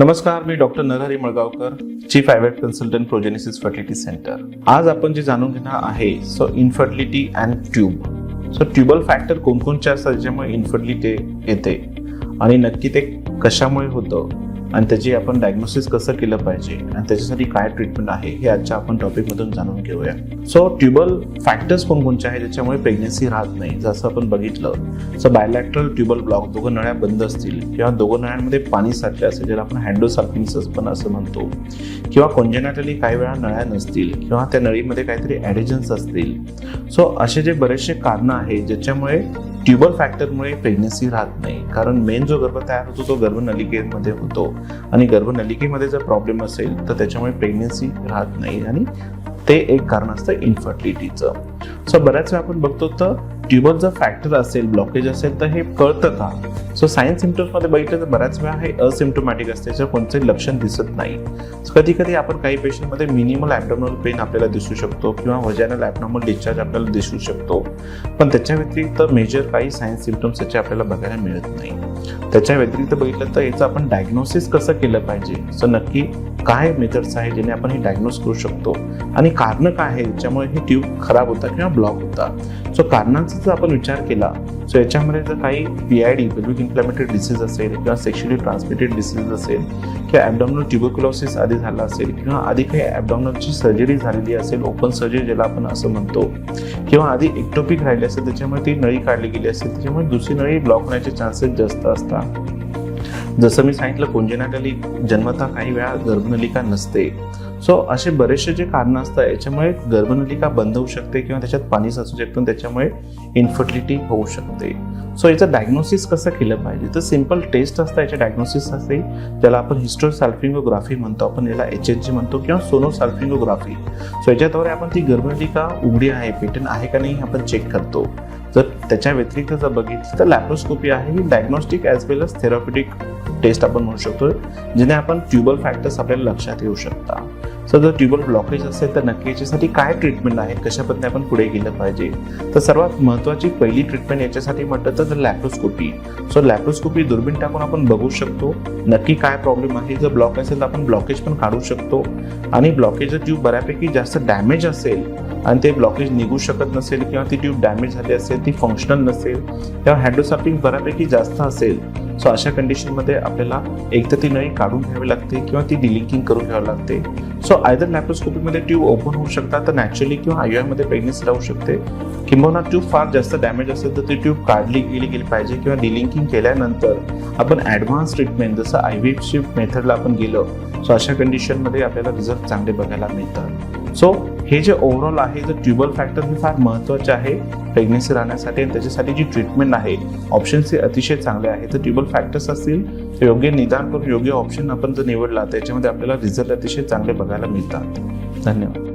नमस्कार मी doctor Narhari Malgaonkar chief आयवेट consultant Progenesis fertility centre आज आपण जे जाणून घेणार आहे so infertility and tube so tubal factor कोणकोणचे असतात ज्याच्यामुळे इन्फर्टिलिटी येते? आणि नक्की ते कशामुळे होतं? आणि त्याची आपण डायग्नोसिस कसं केलं पाहिजे आणि त्याच्यासाठी काय ट्रीटमेंट आहे हे आजच्या आपण टॉपिकमधून जाणून घेऊया. सो ट्युबल फॅक्टर्स कोणकोणते आहेत ज्याच्यामुळे प्रेग्नन्सी राहत नाही जसं आपण बघितलं. सो बायलॅक्ट्रल ट्युबल ब्लॉक दोघं नळ्या बंद असतील किंवा दोघं नळ्यांमध्ये पाणी साठले असेल ज्याला आपण हँडोसार्किन्सस पण असं म्हणतो किंवा कोंजनाटली काही वेळा नळ्या नसतील किंवा त्या नळीमध्ये काहीतरी ॲडिजन्स असतील. सो असे जे बरेचसे कारणं आहेत ज्याच्यामुळे ट्युबल फॅक्टरमुळे प्रेग्नन्सी राहत नाही. कारण मेन जो गर्भ तयार होतो तो गर्भनलिकेमध्ये होतो. आणि गर्भनलिकेमध्ये जर प्रॉब्लेम असेल तर त्याच्यामुळे प्रेग्नन्सी राहत नाही. आणि ते एक कारण असतं इन्फर्टिलिटीचं सो बऱ्याच वेळा आपण बघतो तर ट्युबल जर फॅक्टर असेल ब्लॉकेज असेल तर हे कळतं का? सो सायन्स सिमटम्समध्ये बघितलं तर बऱ्याच वेळा हे असिम्टोमॅटिक असते त्याचं कोणतंही लक्षण दिसत नाही. कधी कधी आपण काही पेशंटमध्ये मिनिमल ॲबडॉमिनल पेन आपल्याला दिसू शकतो किंवा वजॅनल ॲबनॉर्मल डिस्चार्ज आपल्याला दिसू शकतो. पण त्याच्या व्यतिरिक्त मेजर काही सायन्स सिमटम्स त्याचे आपल्याला बघायला मिळत नाही. त्याच्या व्यतिरिक्त बघितलं तर याचं आपण डायग्नोसिस कसं केलं पाहिजे? सो नक्की काय मेथड्स आहे ज्याने आपण हे डायग्नोस करू शकतो? आणि कारणं काय आहे ज्यामुळे हे ट्यूब खराब होतात किंवा ब्लॉक होतात. सो कारणांचा जर आपण विचार केला सो याच्यामध्ये जर काही P I D pelvic inflammatory disease असेल किंवा सेक्शुअली ट्रान्समिटेड डिसीज असेल किंवा ॲबडॉमिनल ट्युबरक्युलोसिस आधी झाला असेल किंवा आधी काही ॲबडॉमिनलची सर्जरी झालेली असेल ओपन सर्जरी ज्याला आपण असं म्हणतो किंवा आधी एक्टोपिक राहिली असेल त्याच्यामुळे ती नळी काढली गेली असेल त्याच्यामुळे दुसरी नळी ब्लॉक होण्याचे चान्सेस जास्त असतात. जसं मी सांगितलं कोंजेनॅटली जन्मता काही वेळा गर्भनलिका नसते. सो असे बरेचसे जे कारणं असतात याच्यामुळे गर्भनलिका बंद होऊ शकते किंवा त्याच्यात पाणी साचू शकतं आणि त्याच्यामुळे इन्फर्टिलिटी होऊ शकते. सो याचं डायग्नोसिस कसं केलं पाहिजे? तर सिंपल टेस्ट असतं याच्या डायग्नोसिस असते. ज्याला आपण हिस्टोसाल्फिंगोग्राफी म्हणतो आपण याला एच एच जी म्हणतो किंवा सोनोसाल्फिंगोग्राफी सो याच्याद्वारे आपण ती गर्भनलिका उघडी आहे पेटन आहे का नाही आपण चेक करतो. जर त्याच्या व्यतिरिक्त जर बघितलं तर लॅप्रोस्कोपी आहे ही diagnostic as well as therapeutic test आपण म्हणू शकतो जिने आपण ट्युबल फॅक्टर्स आपल्याला लक्षात येऊ शकता. सर जर ट्युबल ब्लॉकेज असेल तर नक्की याच्यासाठी काय ट्रीटमेंट आहे? कशा पद्धतीने आपण पुढे गेलं पाहिजे? तर सर्वात महत्त्वाची पहिली ट्रीटमेंट याच्यासाठी म्हटलं तर लॅप्रोस्कोपी सो लॅप्रोस्कोपी दुर्बीण टाकून आपण बघू शकतो नक्की काय प्रॉब्लेम आहे? जर ब्लॉक असेल तर आपण ब्लॉकेज पण काढू शकतो. आणि ब्लॉकेज जर ट्यूब बऱ्यापैकी जास्त डॅमेज असेल आणि ते ब्लॉकेज निघू शकत नसेल किंवा ती ट्यूब डॅमेज झाली असेल ती फंक्शनल नसेल किंवा हँडोसॉपिंग बऱ्यापैकी जास्त असेल. सो अशा कंडिशनमध्ये आपल्याला एक तर ती नळी काढून घ्यावी लागते किंवा ती डिलिंकिंग करून घ्यावी लागते. सो आयदर लॅप्रोस्कोपीमध्ये ट्यूब ओपन होऊ शकतात तर नॅचरली किंवा आयमध्ये प्रेग्नेन्सी राहू शकते. किंबहुना ट्यूब फार जास्त डॅमेज असेल तर ती ट्यूब काढली गेली गेली पाहिजे किंवा डिलिंकिंग केल्यानंतर आपण ॲडव्हान्स ट्रीटमेंट जसं आय व्ही शिफ्ट मेथडला आपण गेलो सो अशा कंडिशनमध्ये आपल्याला रिझल्ट चांगले बघायला मिळतात. सो हे जे ओव्हरऑल आहे जर ट्युबल फॅक्टर हे फार महत्त्वाचे आहे प्रेग्नेन्सी राहण्यासाठी आणि त्याच्यासाठी जी ट्रीटमेंट आहे ऑप्शन्स हे अतिशय चांगले आहे तर ट्युबल फॅक्टर्स असतील तर योग्य निदान करून योग्य ऑप्शन आपण जर निवडला त्याच्यामध्ये आपल्याला रिझल्ट अतिशय चांगले बघायला मिळतात. धन्यवाद.